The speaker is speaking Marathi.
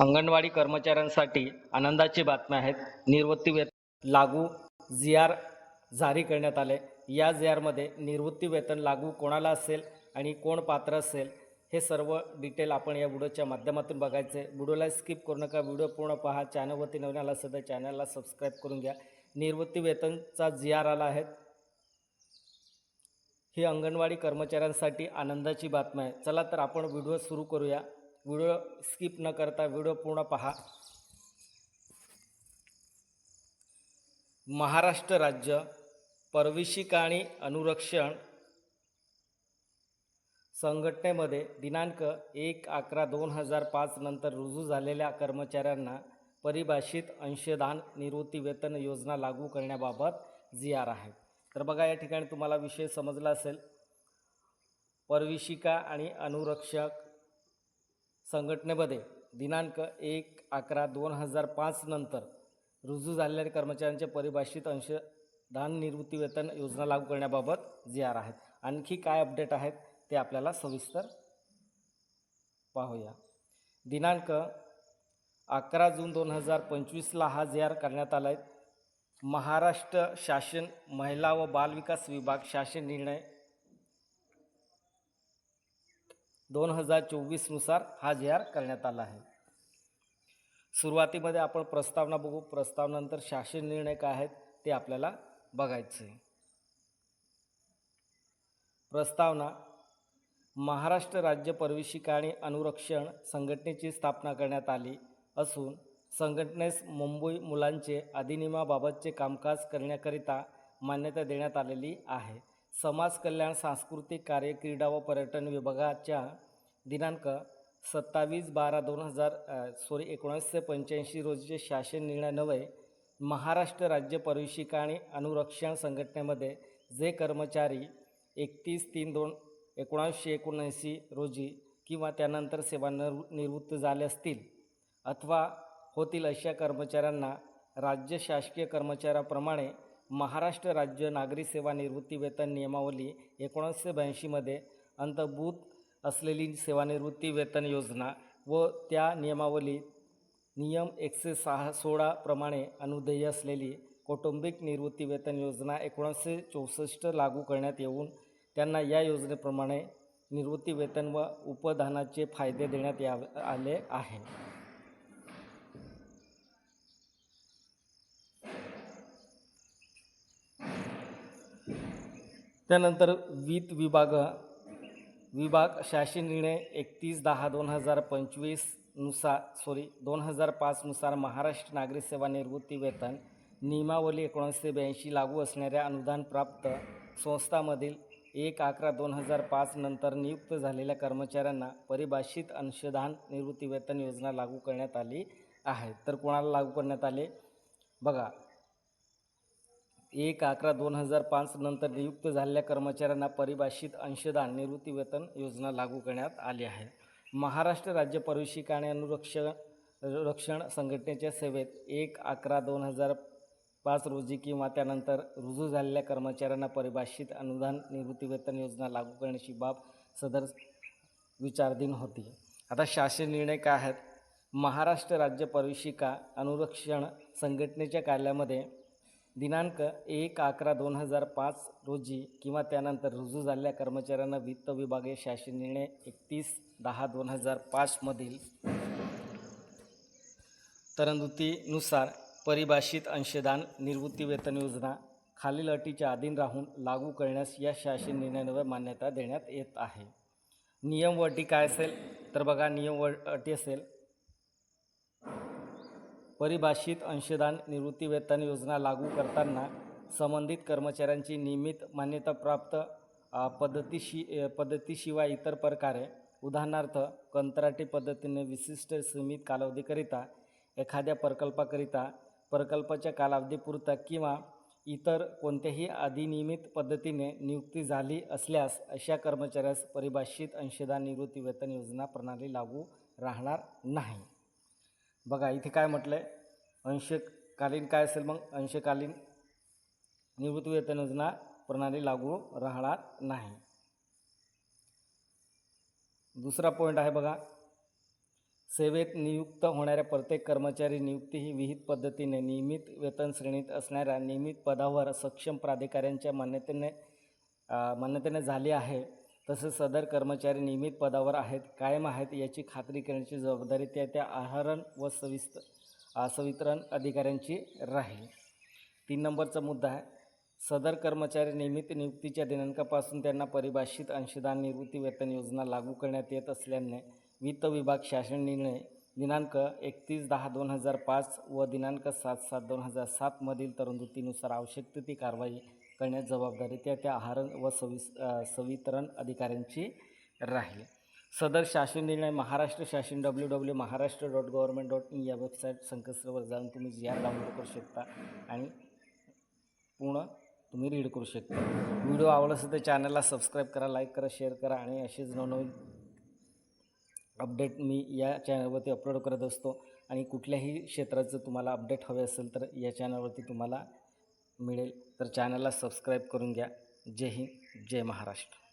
अंगणवाडी कर्मचाऱ्यांसाठी आनंदाची बातमी आहेत. निवृत्ती वेतन लागू जी आर जारी करण्यात आले. या जी आरमध्ये निवृत्ती वेतन लागू कोणाला असेल आणि कोण पात्र असेल हे सर्व डिटेल आपण या व्हिडिओच्या माध्यमातून बघायचे. व्हिडिओला स्किप करू नका. व्हिडिओ पूर्ण पहा. चॅनलवरती नवीन आला असेल तर चॅनलला सबस्क्राईब करून घ्या. निवृत्ती वेतनचा जी आर आला आहे. ही अंगणवाडी कर्मचाऱ्यांसाठी आनंदाची बातमी आहे. चला तर आपण व्हिडिओ सुरू करूया. व्हिडिओ स्किप न करता व्हिडिओ पूर्ण पहा. महाराष्ट्र राज्य परविशिका आणि अनुरक्षण संघटनेमध्ये दिनांक एक अकरा दोन हजार पाच नंतर रुजू झालेल्या कर्मचाऱ्यांना परिभाषित अंशदान निवृत्ती वेतन योजना लागू करण्याबाबत जी आर आहे. तर बघा या ठिकाणी तुम्हाला विषय समजला असेल. परविशिका आणि अनुरक्षक संघटनेमध्ये दिनांक एक अकरा दोन हजार पाच नंतर रुजू झालेल्या कर्मचाऱ्यांचे परिभाषित अंशदान निवृत्तीवेतन योजना लागू करण्याबाबत जी आर आहेत. आणखी काय अपडेट आहेत ते आपल्याला सविस्तर पाहूया. दिनांक अकरा जून दोन हजार पंचवीसला हा जी आर करण्यात आला आहे महाराष्ट्र शासन महिला व बालविकास विभाग शासन निर्णय दोन हजार चोवीसनुसार हा जी आर करण्यात आला आहे. सुरुवातीमध्ये आपण प्रस्तावना बघू. प्रस्तावनंतर शासन निर्णय काय आहेत ते आपल्याला बघायचे आहे. प्रस्तावना महाराष्ट्र राज्य परविशिका आणि अनुरक्षण संघटनेची स्थापना करण्यात आली असून संघटनेस मुंबई मुलांचे अधिनियमाबाबतचे कामकाज करण्याकरिता मान्यता देण्यात आलेली आहे. समाज कल्याण सांस्कृतिक कार्य क्रीडा व पर्यटन विभागाच्या दिनांक सत्तावीस बारा दोन हजार सॉरी एकोणीसशे पंच्याऐंशी रोजीचे शासन निर्णयान्वये नव्हे महाराष्ट्र राज्य परिशिका आणि अनुरक्षण संघटनेमध्ये जे कर्मचारी एकतीस तीन दोन एकोणीसशे एकोणऐंशी रोजी किंवा त्यानंतर सेवा निवृत्त झाले असतील अथवा होतील अशा कर्मचाऱ्यांना राज्य शासकीय कर्मचाऱ्याप्रमाणे महाराष्ट्र राज्य नागरी सेवा निवृत्तीवेतन नियमावली एकोणीसशे ब्याऐंशीमध्ये अंतर्भूत असलेली सेवानिवृत्ती वेतन योजना व त्या नियमावली नियम एकशे सहा सोळाप्रमाणे अनुदेय असलेली कौटुंबिक निवृत्ती वेतन योजना एकोणीसशे चौसष्ट लागू करण्यात येऊन त्यांना या योजनेप्रमाणे निवृत्ती वेतन व उपदानाचे फायदे देण्यात या आले आहे. त्यानंतर वित्त विभाग विभाग शासन निर्णय एकतीस दहा दोन हजार पंचवीसनुसार सॉरी दोन हजार पाचनुसार महाराष्ट्र नागरी सेवा निवृत्ती वेतन नियमावली एकोणीसशे ब्याऐंशी लागू असणाऱ्या अनुदानप्राप्त संस्थामधील एक अकरा दोन हजार पाच नंतर नियुक्त झालेल्या कर्मचाऱ्यांना परिभाषित अंशदान निवृत्ती वेतन योजना लागू करण्यात आली आहे. तर कोणाला लागू करण्यात आले? बघा एक अकरा दोन हजार पाच नंतर नियुक्त झालेल्या कर्मचाऱ्यांना परिभाषित अंशदान निवृत्तीवेतन योजना लागू करण्यात आली आहे. महाराष्ट्र राज्य परिशिका आणि अनुरक्षण रक्षण संघटनेच्या सेवेत एक अकरा दोन हजार पाच रोजी किंवा त्यानंतर रुजू झालेल्या कर्मचाऱ्यांना परिभाषित अनुदान निवृत्तीवेतन योजना लागू करण्याची बाब सदर विचारधीन होती. आता शासन निर्णय काय आहेत? महाराष्ट्र राज्य परिशिका अनुरक्षण संघटनेच्या कार्यालयामध्ये दिनांक एक अकरा दोन हजार पाच रोजी किंवा त्यानंतर रुजू झालेल्या कर्मचाऱ्यांना वित्त विभागीय शासन निर्णय एकतीस दहा दोन हजार पाचमधील तरंदुतीनुसार परिभाषित अंशदान निवृत्ती वेतन योजना खालील अटीच्या अधीन राहून लागू करण्यास या शासन निर्णयावर मान्यता देण्यात येत आहे. नियम व अटी काय असेल? तर बघा नियम व अटी असेल परिभाषित अंशदान निवृत्तीवेतन योजना लागू करताना संबंधित कर्मचाऱ्यांची नियमित मान्यताप्राप्त पद्धतीशी पद्धतीशिवाय इतर प्रकारे उदाहरणार्थ कंत्राटी पद्धतीने विशिष्ट सीमित कालावधीकरिता एखाद्या प्रकल्पाकरिता प्रकल्पाच्या कालावधीपुरता किंवा इतर कोणत्याही अधिनियमित पद्धतीने नियुक्ती झाली असल्यास अशा कर्मचाऱ्यास परिभाषित अंशदान निवृत्ती वेतन योजना प्रणाली लागू राहणार नाही. बघा इथे काय म्हटलं आहे अंशकालीन काय असेल मग? अंशकालीन निवृत्ती वेतन योजना प्रणाली लागू राहणार नाही. दुसरा पॉईंट आहे बघा. सेवेत नियुक्त होणाऱ्या प्रत्येक कर्मचारी नियुक्ती ही विहित पद्धतीने नियमित वेतन श्रेणीत असणाऱ्या नियमित पदावर सक्षम प्राधिकाऱ्यांच्या मान्यतेने मान्यतेने झाली आहे. तसेच सदर कर्मचारी नियमित पदावर आहेत कायम आहेत याची खात्री करण्याची जबाबदारी त्या त्या आहरण व सविस्त अ, संवितरण अधिकाऱ्यांची राहील. तीन नंबरचा मुद्दा आहे. सदर कर्मचारी नियमित नियुक्तीच्या दिनांकापासून त्यांना परिभाषित अंशदान निवृत्ती वेतन योजना लागू करण्यात येत असल्याने वित्त विभाग शासन निर्णय दिनांक एकतीस दहा दोन हजार पाच व दिनांक सात सात दोन हजार सातमधील तरतुदीनुसार आवश्यक ती कारवाई करण्याची जबाबदारी त्या त्या आहार व सविस सवितरण संवितरण अधिकाऱ्यांची राहील. सदर शासन निर्णय महाराष्ट्र शासन W W Maharashtra dot government dot in या वेबसाईट संकेतस्थळावर जाऊन तुम्ही जी आर डाउनलोड करू शकता आणि पूर्ण तुम्ही रीड करू शकता. व्हिडिओ आवडला असेल तर चॅनलला सबस्क्राईब करा लाईक करा शेअर करा आणि असेच नवनवीन अपडेट मी या चॅनलवरती अपलोड करत असतो आणि कुठल्याही क्षेत्राचं तुम्हाला अपडेट हवे असेल तर या चॅनलवरती तुम्हाला मिळेल. तर चॅनलला सबस्क्राईब करून घ्या. जय हिंद जय महाराष्ट्र.